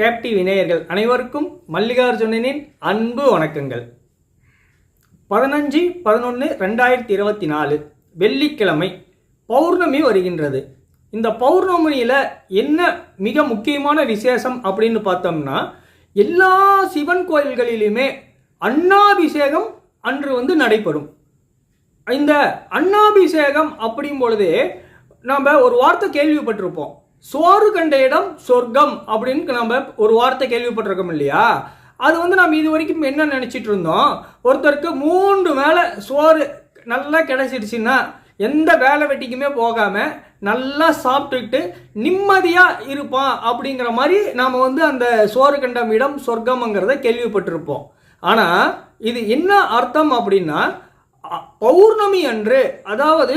கேப்டி விநேயர்கள் அனைவருக்கும் மல்லிகார்ஜுனனின் அன்பு வணக்கங்கள். பதினஞ்சு பதினொன்று ரெண்டாயிரத்தி இருபத்தி நாலு வெள்ளிக்கிழமை பௌர்ணமி வருகின்றது. இந்த பௌர்ணமியில் என்ன மிக முக்கியமான விசேஷம் அப்படின்னு பார்த்தோம்னா எல்லா சிவன் கோயில்களிலுமே அன்னாபிஷேகம் அன்று வந்து நடைபெறும். இந்த அன்னாபிஷேகம் அப்படியும் பொழுது நாம் ஒரு வார்த்தை கேள்விப்பட்டிருப்போம். சோறு கண்ட இடம் சொர்க்கம் அப்படின்னு நம்ம ஒரு வார்த்தை கேள்விப்பட்டிருக்கோம் இல்லையா? அது வந்து நம்ம இது வரைக்கும் என்ன நினச்சிட்டு இருந்தோம்? ஒருத்தருக்கு மூன்று மேலே சோறு நல்லா கிடைச்சிடுச்சுன்னா எந்த வேலை வெட்டிக்குமே போகாமல் நல்லா சாப்பிட்டுக்கிட்டு நிம்மதியாக இருப்பான் அப்படிங்கிற மாதிரி நாம் வந்து அந்த சோறு கண்டம் இடம் சொர்க்கம்ங்கிறத கேள்விப்பட்டிருப்போம். ஆனால் இது என்ன அர்த்தம் அப்படின்னா பௌர்ணமி அன்று அதாவது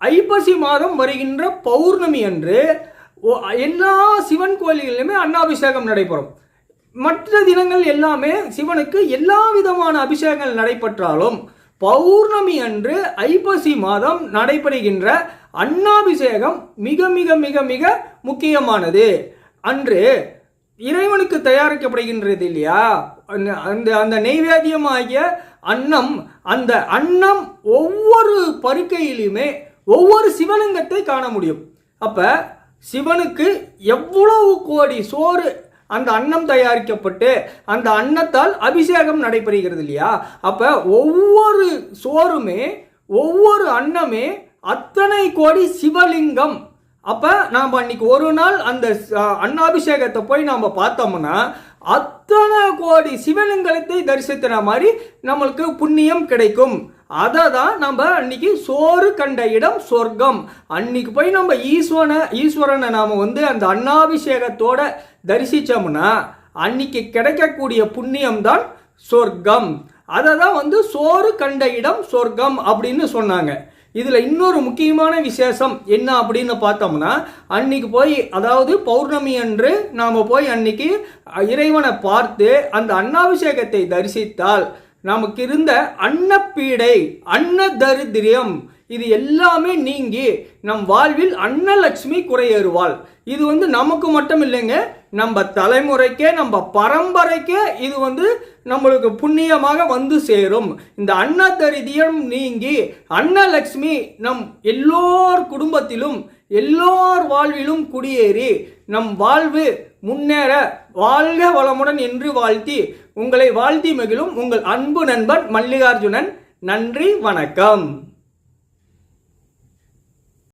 ஐப்பசி மாதம் வருகின்ற பௌர்ணமி அன்று எல்லா சிவன் கோயில்களிலுமே அன்னாபிஷேகம் நடைபெறும். மற்ற தினங்கள் எல்லாமே சிவனுக்கு எல்லா விதமான அபிஷேகங்கள் நடைபெற்றாலும் பௌர்ணமி அன்று ஐப்பசி மாதம் நடைபெறுகின்ற அன்னாபிஷேகம் மிக மிக மிக மிக முக்கியமானது. அன்று இறைவனுக்கு தயாரிக்கப்படுகின்றது இல்லையா? அந்த- அந்த அந்த நெய்வேத்தியமாகிய அன்னம் அந்த அன்னம் ஒவ்வொரு பருக்கையிலுமே ஒவ்வொரு சிவலிங்கத்தை காண முடியும். அப்போ சிவனுக்கு எவ்வளவு கோடி சோறு அந்த அன்னம் தயாரிக்கப்பட்டு அந்த அன்னத்தால் அபிஷேகம் நடைபெறுகிறது இல்லையா? அப்போ ஒவ்வொரு சோறுமே ஒவ்வொரு அன்னமே அத்தனை கோடி சிவலிங்கம். அப்போ நாம் அன்னைக்கு ஒரு நாள் அந்த அன்னாபிஷேகத்தை போய் நாம் பார்த்தோம்னா அத்தனை கோடி சிவலிங்கத்தை தரிசிக்கிற மாதிரி நம்மளுக்கு புண்ணியம் கிடைக்கும். அதை தான் நம்ம அன்னைக்கு சோறு கண்ட இடம் சொர்க்கம். அன்னைக்கு போய் நம்ம ஈஸ்வரனை ஈஸ்வரனை நாம் வந்து அந்த அன்னாபிஷேகத்தோட தரிசித்தோம்னா அன்னைக்கு கிடைக்கக்கூடிய புண்ணியம் தான் சொர்க்கம். அதை தான் வந்து சோறு கண்ட இடம் சொர்க்கம் அப்படின்னு சொன்னாங்க. இதில் இன்னொரு முக்கியமான விசேஷம் என்ன அப்படின்னு பார்த்தோம்னா அன்னைக்கு போய் அதாவது பௌர்ணமி அன்று நாம் போய் அன்னைக்கு இறைவனை பார்த்து அந்த அன்னாபிஷேகத்தை தரிசித்தால் நமக்கு இருந்த அன்னப்பீடை அன்னதரித்திரியம் இது எல்லாமே நீங்கி நம் வாழ்வில் அன்னலட்சுமி குறையேறுவாள். இது வந்து நமக்கு மட்டும் இல்லைங்க நம்ம தலைமுறைக்கே நம்ம பரம்பரைக்கே இது வந்து நம்மளுக்கு புண்ணியமாக வந்து சேரும். இந்த அன்னதரிதியம் நீங்கி அன்னலட்சுமி நம் எல்லோர் குடும்பத்திலும் எல்லோர் வாழ்விலும் குடியேறி நம் வாழ்வு முன்னேற வாழ்க வளமுடன் என்று வாழ்த்தி உங்களை வாழ்த்தி மகிழும் உங்கள் அன்பு நண்பன் மல்லிகார்ஜுனன். நன்றி வணக்கம்.